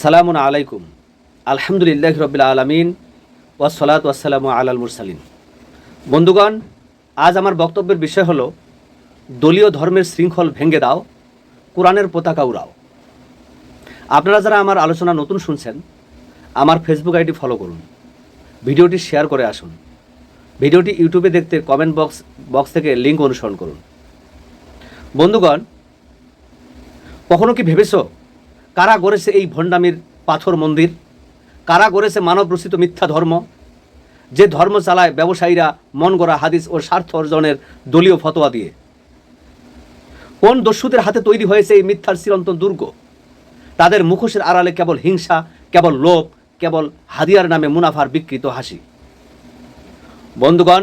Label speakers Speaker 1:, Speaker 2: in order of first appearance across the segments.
Speaker 1: সালামুন আলাইকুম। আলহামদুলিল্লাহ রবিল আলমিন ওয়াসলাত ওয়াসালাম আলাল মুরসালিন। বন্ধুগণ, আজ আমার বক্তব্যের বিষয় হলো, দলীয় ধর্মের শৃঙ্খল ভেঙে দাও, কোরআনের পতাকা উড়াও। আপনারা যারা আমার আলোচনা নতুন শুনছেন, আমার ফেসবুক আইডি ফলো করুন। ভিডিওটি শেয়ার করে আসুন। ভিডিওটি ইউটিউবে দেখতে কমেন্ট বক্স বক্স থেকে লিঙ্ক অনুসরণ করুন। বন্ধুগণ, কখনো কি ভেবেছো কারা গড়েছে এই ভণ্ডামির পাথর মন্দির? কারা গড়েছে মানব রচিত মিথ্যা ধর্ম? যে ধর্ম চালায় ব্যবসায়ীরা মন গড়া হাদিস ও স্বার্থ অর্জনের দলীয় ফতোয়া দিয়ে। কোন দস্যুদের হাতে তৈরি হয়েছে এই মিথ্যার চিরন্তন দুর্গ? তাদের মুখোশের আড়ালে কেবল হিংসা, কেবল লোভ, কেবল হাদিয়ার নামে মুনাফার বিকৃত হাসি। বন্ধুগণ,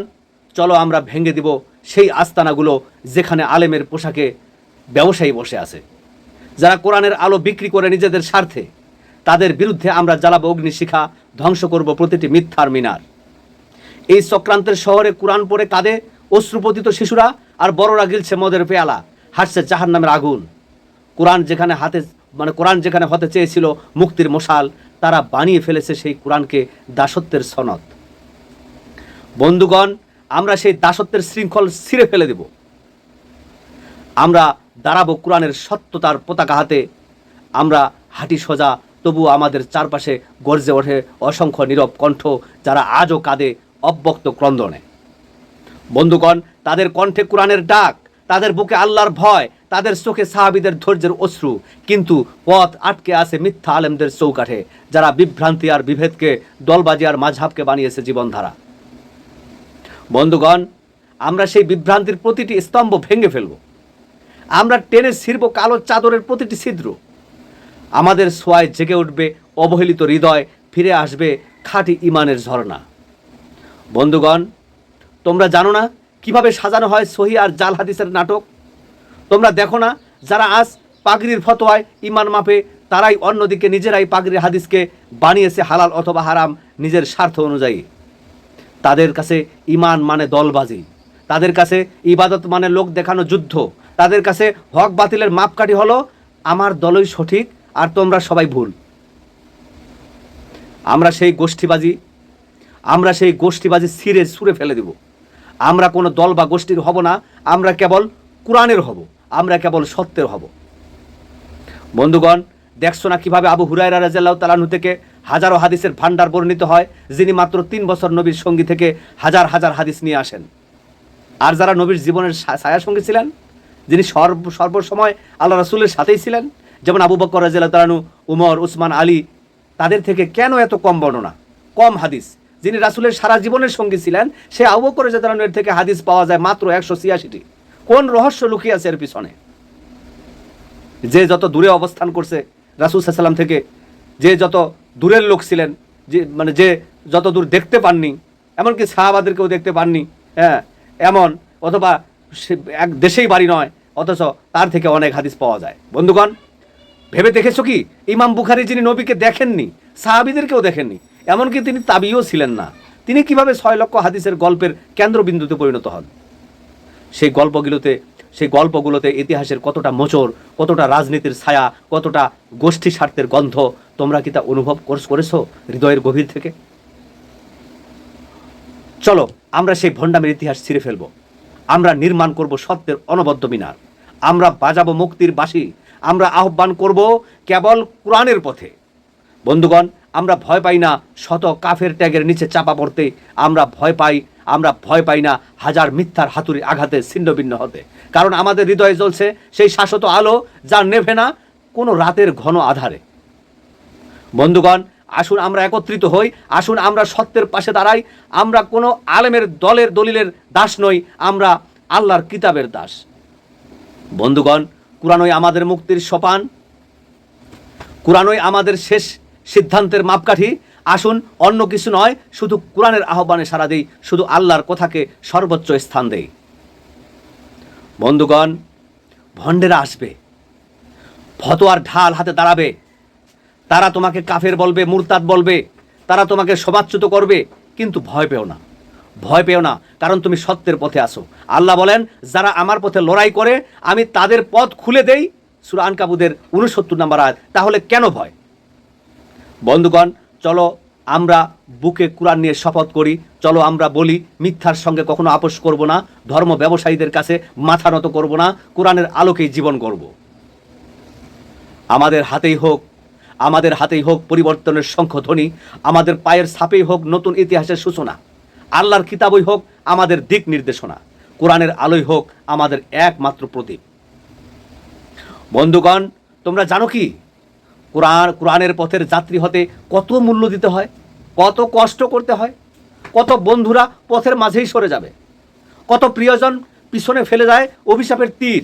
Speaker 1: চলো আমরা ভেঙে দিব সেই আস্তানাগুলো যেখানে আলেমের পোশাকে ব্যবসায়ী বসে আছে। যারা কোরআনের আলো বিক্রি করে নিজেদের স্বার্থে, তাদের বিরুদ্ধে আমরা জ্বালাবো অগ্নিশিখা, ধ্বংস করব প্রতিটি মিথ্যার মিনার। এই চক্রান্তের শহরে কোরআন পড়ে কাঁদে অশ্রুপতিত শিশুরা আর বড়রা গিলছে মদের পেয়ালা হাসছে জাহান নামের আগুন। কোরআন যেখানে হাতে মানে কোরআন যেখানে হতে চেয়েছিল মুক্তির মশাল, তারা বানিয়ে ফেলেছে সেই কোরআনকে দাসত্বের সনদ। বন্ধুগণ, আমরা সেই দাসত্বের শৃঙ্খল ছিঁড়ে ফেলে দেব। আমরা দাঁড়াবো কোরআনের সত্যতার পতাকা হাতে। আমরা হাঁটি সোজা তবু আমাদের চারপাশে গর্জে ওঠে অসংখ্য নীরব কণ্ঠ যারা আজও কাঁদে অব্যক্ত ক্রন্দনে। বন্ধুগণ, তাদের কণ্ঠে কোরআনের ডাক, তাদের বুকে আল্লাহর ভয়, তাদের চোখে সাহাবিদের ধৈর্যের অশ্রু, কিন্তু পথ আটকে আছে মিথ্যা আলেমদের চৌকাঠে, যারা বিভ্রান্তি আর বিভেদকে, দলবাজি আর মাঝহাবকে বানিয়েছে জীবনধারা। বন্ধুগণ, আমরা সেই বিভ্রান্তির প্রতিটি স্তম্ভ ভেঙে ফেলব। আমরা টেনে ছিঁড়ব কালো চাদরের প্রতিটি ছিদ্র। আমাদের সোয়ায় জেগে উঠবে অবহেলিত হৃদয়, ফিরে আসবে খাঁটি ইমানের ঝর্ণা। বন্ধুগণ, তোমরা জানো না কীভাবে সাজানো হয় সহি আর জাল হাদিসের নাটক? তোমরা দেখো না যারা আজ পাগড়ির ফতোয়ায় ইমান মাপে, তারাই অন্যদিকে নিজেরাই পাগড়ির হাদিসকে বানিয়েছে হালাল অথবা হারাম নিজের স্বার্থ অনুযায়ী। তাদের কাছে ইমান মানে দলবাজি। তাদের কাছে ইবাদত মানে লোক দেখানো যুদ্ধ। তাদের কাছে হক বাতিলের মাপকাঠি হলো, আমার দলই সঠিক আর তোমরা সবাই ভুল। আমরা সেই গোষ্ঠীবাজি, আমরা সেই গোষ্ঠীবাজি ছিঁড়ে ছুঁড়ে ফেলে দেব। আমরা কোনো দল বা গোষ্ঠীর হব না, আমরা কেবল কোরআনের হব, আমরা কেবল সত্যের হব। বন্ধুগণ, দেখছ না কীভাবে আবু হুরায়রা রাজাল্লাহ তালানু থেকে হাজারো হাদিসের ভাণ্ডার বর্ণিত হয়, যিনি মাত্র তিন বছর নবীর সঙ্গী থেকে হাজার হাজার হাদিস নিয়ে আসেন? আর যারা নবীর জীবনের ছায়া সঙ্গী ছিলেন যিনি সর্ব সর্বসময় আল্লাহ রাসুলের সাথেই ছিলেন, যেমন আবু বকর রাজিয়াল্লাহ তালানু উমর, উসমান, আলী, তাদের থেকে কেন এত কম বর্ণনা? কম হাদিস। যিনি রাসুলের সারা জীবনের সঙ্গী ছিলেন সে আবু বকর রাজিয়াল্লাহু তাআলার এর থেকে হাদিস পাওয়া যায় মাত্র একশো ছিয়াশিটি। কোন রহস্য লুকিয়ে আছে এর পিছনে? যে যত দূরে অবস্থান করছে, রাসুল সাল্লাম থেকে, যে যত দূরের লোক ছিলেন, যে মানে যে যত দূর দেখতে পাননি, এমনকি সাহাবাদেরকেও দেখতে পাননি হ্যাঁ এমন, অথবা সে এক দেশেই বাড়ি নয়, অথচ তার থেকে অনেক হাদিস পাওয়া যায়। বন্ধুগণ, ভেবে দেখেছ কি? ইমাম বুখারি যিনি নবীকে দেখেননি, সাহাবিদেরকেও দেখেননি, এমনকি তিনি তাবিও ছিলেন না। তিনি কীভাবে ছয় লক্ষ হাদিসের গল্পের কেন্দ্রবিন্দুতে পরিণত হন? সেই গল্পগুলোতে সেই গল্পগুলোতে ইতিহাসের কতটা মোচর কতটা রাজনীতির ছায়া, কতটা গোষ্ঠী স্বার্থের গন্ধ, তোমরা কি তা অনুভব কোর্স করেছ হৃদয়ের গভীর থেকে? চলো, আমরা সেই ভণ্ডামের ইতিহাস ছিঁড়ে ফেলব। আমরা নির্মাণ করব সত্যের অনবদ্য মিনার। আমরা বাজাবো মুক্তির বাসি আমরা আহ্বান করব কেবল কোরআনের পথে। বন্ধুগণ, আমরা ভয় পাই না শত কাফের ট্যাগের নিচে চাপা পড়তে। আমরা ভয় পাই, আমরা ভয় পাই না হাজার মিথ্যার হাতুড়ি আঘাতে ছিন্নভিন্ন হতে। কারণ আমাদের হৃদয়ে জ্বলছে সেই শাশ্বত আলো যা নেভে না কোনো রাতের ঘন আধারে। বন্ধুগণ আসুন আমরা একত্রিত হই, আসুন আমরা সত্যের পাশে দাঁড়াই, আমরা কোনো আলেমের দলের দলিলের দাস নই, আমরা আল্লাহর কিতাবের দাস। বন্ধুগণ কোরআনই আমাদের মুক্তির সোপান কোরআনই আমাদের শেষ সিদ্ধান্তের মাপকাঠি, আসুন অন্য কিছু নয়, শুধু কোরআনের আহ্বানে সারা দেই, শুধু আল্লাহর কথাকে সর্বোচ্চ স্থান দেই। বন্ধুগণ, ভণ্ডেরা আসবে, ফতোয়ার ঢাল হাতে দাঁড়াবে তারা তোমাকে কাফের বলবে, মুরতাদ বলবে, তারা তোমাকে সমাচ্যুত করবে, কিন্তু ভয় পেও না। ভয় পেও না, কারণ তুমি সত্যের পথে আসো আল্লাহ বলেন, যারা আমার পথে লড়াই করে, আমি তাদের পথ খুলে দেই। সুরান কাবুদের উনসত্তর নাম্বার আয় তাহলে কেন ভয়? বন্ধুগণ, চলো আমরা বুকে কোরআন নিয়ে শপথ করি, চলো আমরা বলি, মিথ্যার সঙ্গে কখনো আপোষ করব না, ধর্ম ব্যবসায়ীদের কাছে মাথা নত করব না, কোরআনের আলোকেই জীবন করব আমাদের হাতেই হোক আমাদের হাতেই হোক পরিবর্তনের শঙ্খধ্বনি আমাদের পায়ের ছাপেই হোক নতুন ইতিহাসের সূচনা, আল্লাহর কিতাবই হোক আমাদের দিক নির্দেশনা, কোরআনের আলোই হোক আমাদের একমাত্র প্রতীক বন্ধুগণ, তোমরা জানো কি? কোরআন, কোরআনের পথের যাত্রী হতে কত মূল্য দিতে হয়, কত কষ্ট করতে হয়, কত বন্ধুরা পথের মাঝেই সরে যাবে, কত প্রিয়জন পিছনে ফেলে যায় অভিশাপের তীর,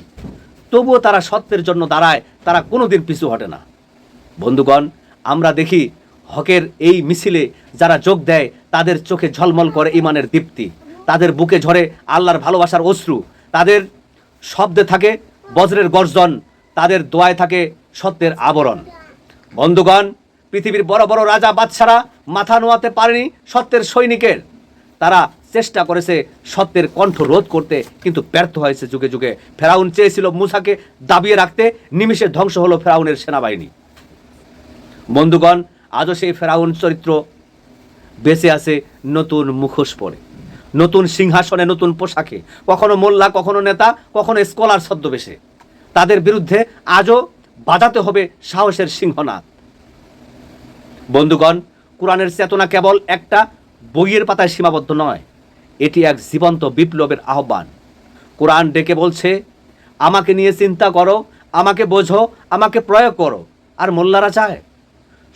Speaker 1: তবুও তারা সত্যের জন্য দাঁড়ায়, তারা কোনোদিন পিছু হটে না। বন্ধুগণ, আমরা দেখি হকের এই মিছিলে যারা যোগ দেয়, তাদের চোখে ঝলমল করে ইমানের দীপ্তি। তাদের বুকে ঝরে আল্লাহর ভালোবাসার অশ্রু। তাদের শব্দে থাকে বজ্রের গর্জন, তাদের দোয়ায় থাকে সত্যের আবরণ। বন্ধুগণ, পৃথিবীর বড় বড় রাজা বাদশারা মাথা নোয়াতে পারেনি সত্যের সৈনিকের। তারা চেষ্টা করেছে সত্যের কণ্ঠ রোধ করতে, কিন্তু ব্যর্থ হয়েছে যুগে যুগে। ফেরাউন চেয়েছিল মুসাকে দাবিয়ে রাখতে, নিমিষে ধ্বংস হলো ফেরাউনের সেনাবাহিনী। বন্ধুগণ, আজও সেই ফেরাউন চরিত্র বেঁচে আছে নতুন মুখোশ পরে, নতুন সিংহাসনে, নতুন পোশাকে, কখনো মোল্লা, কখনো নেতা, কখনো স্কলার ছদ্মবেশে। তাদের বিরুদ্ধে আজও বাজাতে হবে সাহসের সিংহনাথ বন্ধুগণ, কোরআনের চেতনা কেবল একটা বইয়ের পাতায় সীমাবদ্ধ নয়, এটি এক জীবন্ত বিপ্লবের আহ্বান। কোরআন ডেকে বলছে, আমাকে নিয়ে চিন্তা করো, আমাকে বোঝো, আমাকে প্রয়োগ করো, আর মোল্লারা চায়?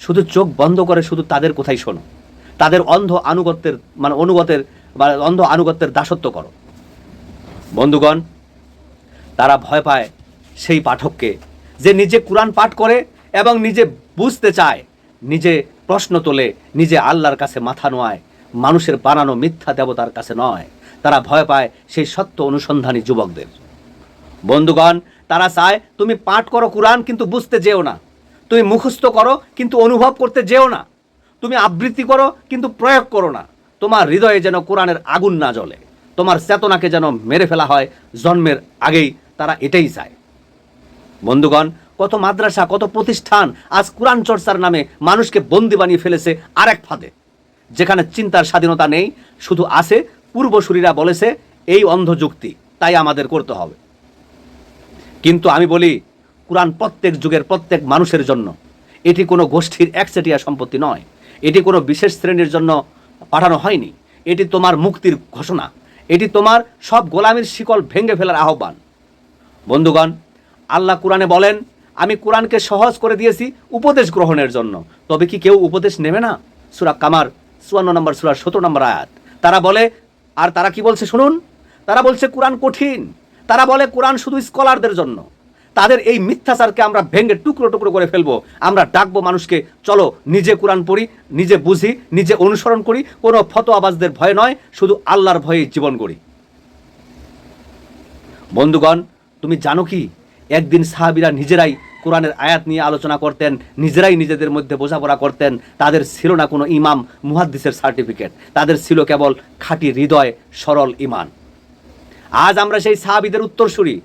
Speaker 1: শুধু চোখ বন্ধ করে শুধু তাদের কোথায় শোনো। তাদের অন্ধ আনুগত্যের মানে অনুগতের, বা অন্ধ আনুগত্যের দাসত্ব করো। বন্ধুগণ, তারা ভয় পায় সেই পাঠককে যে নিজে কোরআন পাঠ করে এবং নিজে বুঝতে চায়, নিজে প্রশ্ন তোলে, নিজে আল্লাহর কাছে মাথা নোয়ায়, মানুষের বানানো মিথ্যা দেবতার কাছে নয়। তারা ভয় পায় সেই সত্য অনুসন্ধানী যুবকদের। বন্ধুগণ, তারা চায় তুমি পাঠ করো কোরআন কিন্তু বুঝতে যেও না। তুমি মুখস্থ করো, কিন্তু অনুভব করতে যেও না। তুমি আবৃত্তি করো, কিন্তু প্রয়োগ করো না। তোমার হৃদয়ে যেন কোরআনের আগুন না জ্বলে। তোমার চেতনাকে যেন মেরে ফেলা হয়, জন্মের আগেই তারা এটাই চায়। বন্ধুগণ, কত মাদ্রাসা, কত প্রতিষ্ঠান আজ কোরআন চর্চার নামে মানুষকে বন্দি বানিয়ে ফেলেছে আরেক ফাঁদে। যেখানে চিন্তার স্বাধীনতা নেই, শুধু আছে, পূর্বসূরীরা বলেছে, এই অন্ধ যুক্তি তাই আমাদের করতে হবে। কিন্তু আমি বলি কোরআন প্রত্যেক যুগের প্রত্যেক মানুষের জন্য। এটি কোনো গোষ্ঠীর একচেটিয়া সম্পত্তি নয়। এটি কোনো বিশেষ শ্রেণির জন্য পাঠানো হয়নি। এটি তোমার মুক্তির ঘোষণা। এটি তোমার সব গোলামীর শিকল ভেঙে ফেলার আহ্বান। বন্ধুগণ, আল্লাহ কোরআনে বলেন, আমি কোরআনকে সহজ করে দিয়েছি উপদেশ গ্রহণের জন্য। তবে কি কেউ উপদেশ নেবে না? সুরা কামার, চুয়ান্ন নম্বর, সুরা সতেরো নম্বর আয়াত। তারা বলে, আর তারা কি বলছে শুনুন? তারা বলছে কোরআন কঠিন। তারা বলে কোরআন শুধু স্কলারদের জন্য। তাদের এই মিথ্যাচারকে আমরা ভেঙে টুকরো টুকরো করে ফেলব। আমরা ডাকবো মানুষকে, চলো নিজে কোরআন পড়ি, নিজে বুঝি, নিজে অনুসরণ করি, কোনো ফতোয়াবাজদের ভয় নয়, শুধু আল্লাহর ভয়ে জীবন করি। বন্ধুগণ, তুমি জানো কি? একদিন সাহাবিরা নিজেরাই কোরআনের আয়াত নিয়ে আলোচনা করতেন, নিজেরাই নিজেদের মধ্যে বোঝাপড়া করতেন, তাদের ছিল না কোনো ইমাম, মুহাদ্দিসের সার্টিফিকেট। তাদের ছিল কেবল খাঁটি হৃদয়, সরল ইমান। আজ আমরা সেই সাহাবিদের উত্তরসূরি।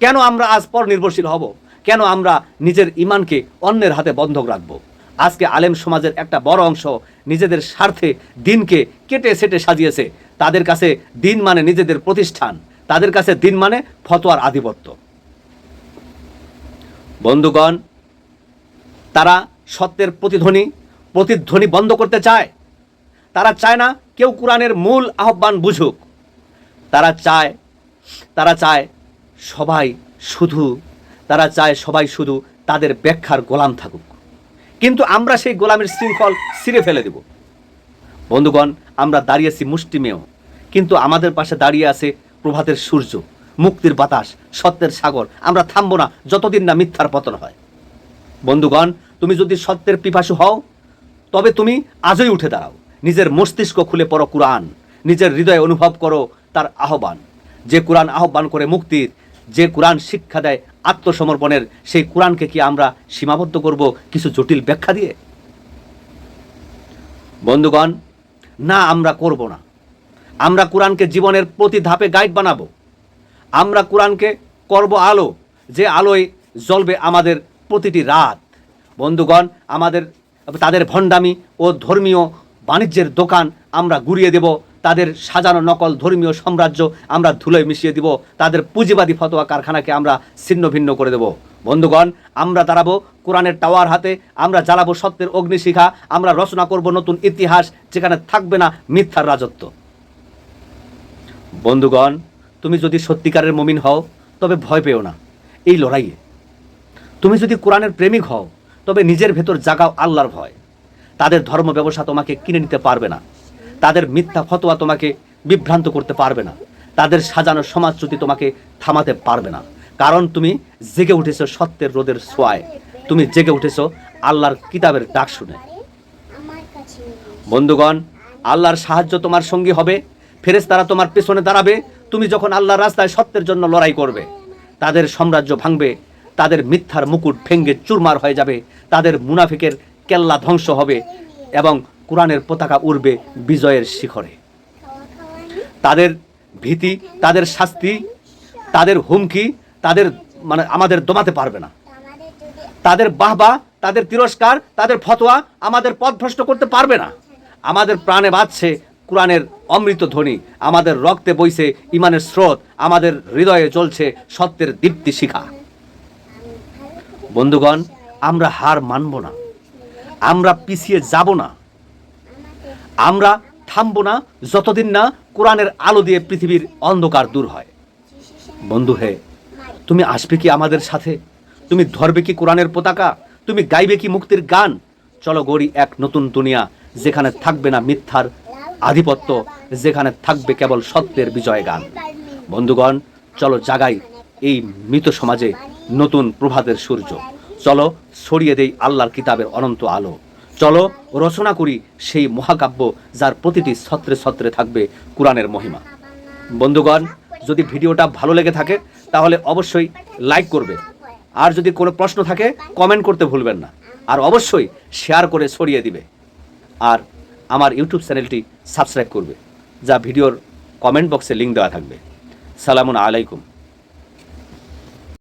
Speaker 1: কেন আমরা আজ পর নির্ভরশীল হব? কেন আমরা নিজের ইমানকে অন্যের হাতে বন্ধক রাখব? আজকে আলেম সমাজের একটা বড় অংশ নিজেদের স্বার্থে দিনকে কেটে সেটে সাজিয়েছে। তাদের কাছে দিন মানে নিজেদের প্রতিষ্ঠান। তাদের কাছে দিন মানে ফতোয়ার আধিপত্য। বন্ধুগণ, তারা সত্যের প্রতিধ্বনি প্রতিধ্বনি বন্ধ করতে চায়। তারা চায় না কেউ কোরআনের মূল আহ্বান বুঝুক। তারা চায় তারা চায় সবাই শুধু, তারা চায় সবাই শুধু তাদের ব্যাখ্যার গোলাম থাকুক। কিন্তু আমরা সেই গোলামের শৃঙ্খল ছিঁড়ে ফেলে দেব। বন্ধুগণ, আমরা দাঁড়িয়েছি মুষ্টিমেয়। কিন্তু আমাদের পাশে দাঁড়িয়ে আছে প্রভাতের সূর্য, মুক্তির বাতাস, সত্যের সাগর। আমরা থামবো না যতদিন না মিথ্যার পতন হয়। বন্ধুগণ, তুমি যদি সত্যের পিপাসু হও, তবে তুমি আজই উঠে দাঁড়াও। নিজের মস্তিষ্ক খুলে পড়ো কোরআন। নিজের হৃদয়ে অনুভব করো তার আহ্বান। যে কোরআন আহ্বান করে মুক্তির যে কোরআন শিক্ষা দেয় আত্মসমর্পণের, সেই কোরআনকে কি আমরা সীমাবদ্ধ করব কিছু জটিল ব্যাখ্যা দিয়ে? বন্ধুগণ, না, আমরা করব না। আমরা কোরআনকে জীবনের প্রতি ধাপে গাইড বানাবো। আমরা কোরআনকে করব আলো, যে আলোয় জ্বলবে আমাদের প্রতিটি রাত। বন্ধুগণ, আমাদের, তাদের ভণ্ডামি ও ধর্মীয় বাণিজ্যের দোকান আমরা গুড়িয়ে দেব তাদের সাজানো নকল ধর্মীয় সাম্রাজ্য আমরা ধুলোয় মিশিয়ে দিব, তাদের পুঁজিবাদী ফতোয়া কারখানাকে আমরা ছিন্ন ভিন্ন করে দেব। বন্ধুগণ, আমরা দাঁড়াবো কোরআনের টাওয়ার হাতে, আমরা জ্বালাবো সত্যের অগ্নিশিখা, আমরা রচনা করব নতুন ইতিহাস যেখানে থাকবে না মিথ্যার রাজত্ব। বন্ধুগণ, তুমি যদি সত্যিকারের মমিন হও, তবে ভয় পেও না। এই লড়াইয়ে। তুমি যদি কোরআনের প্রেমিক হও, তবে নিজের ভেতর জাগাও আল্লাহর ভয়। তাদের ধর্ম ব্যবসা তোমাকে কিনে নিতে পারবে না। তাদের মিথ্যা ফতোয়া তোমাকে বিভ্রান্ত করতে পারবে না। তাদের সাজানো সমাজচ্যুতি তোমাকে থামাতে পারবে না। কারণ তুমি জেগে উঠেছো সত্যের রোদের ছোঁয়ায়। তুমি জেগে উঠেছো আল্লাহর কিতাবের ডাক শুনে। বন্ধুগণ, আল্লাহর সাহায্য তোমার সঙ্গী হবে। ফেরেস তারা তোমার পেছনে দাঁড়াবে। তুমি যখন আল্লাহর রাস্তায় সত্যের জন্য লড়াই করবে, তাদের সাম্রাজ্য ভাঙবে, তাদের মিথ্যার মুকুট ভেঙ্গে চুরমার হয়ে যাবে, তাদের মুনাফিকের কেল্লা ধ্বংস হবে এবং কোরআনের পতাকা উড়বে বিজয়ের শিখরে। তাদের ভীতি, তাদের শাস্তি, তাদের হুমকি, তাদের মানে আমাদের দমাতে পারবে না। তাদের বাহবা, তাদের তিরস্কার, তাদের ফতোয়া আমাদের পথভ্রষ্ট করতে পারবে না। আমাদের প্রাণে বাজছে কোরআনের অমৃত ধ্বনি, আমাদের রক্তে বইছে ইমানের স্রোত, আমাদের হৃদয়ে চলছে সত্যের দীপ্তি শিখা। বন্ধুগণ, আমরা হার মানব না। আমরা পিছিয়ে যাব না। আমরা থামবো না যতদিন না কোরআনের আলো দিয়ে পৃথিবীর অন্ধকার দূর হয়। বন্ধু হে, তুমি আসবে কি আমাদের সাথে? তুমি ধরবে কি কোরআনের পতাকা? তুমি গাইবে কি মুক্তির গান? চলো গড়ি এক নতুন দুনিয়া যেখানে থাকবে না মিথ্যার আধিপত্য, যেখানে থাকবে কেবল সত্যের বিজয় গান। বন্ধুগণ, চলো জাগাই এই মৃত সমাজে নতুন প্রভাতের সূর্য। চলো ছড়িয়ে দেই আল্লাহর কিতাবের অনন্ত আলো। চলো রচনা করি সেই মহাকাব্য যার প্রতিটি ছত্রে ছত্রে থাকবে কোরআনের মহিমা। বন্ধুগণ, যদি ভিডিওটা ভালো লেগে থাকে, তাহলে অবশ্যই লাইক করবে। আর যদি কোনো প্রশ্ন থাকে কমেন্ট করতে ভুলবেন না। আর অবশ্যই শেয়ার করে ছড়িয়ে দিবে। আর আমার ইউটিউব চ্যানেলটি সাবস্ক্রাইব করবে, যা ভিডিওর কমেন্ট বক্সে লিঙ্ক দেওয়া থাকবে। সালামুন আলাইকুম।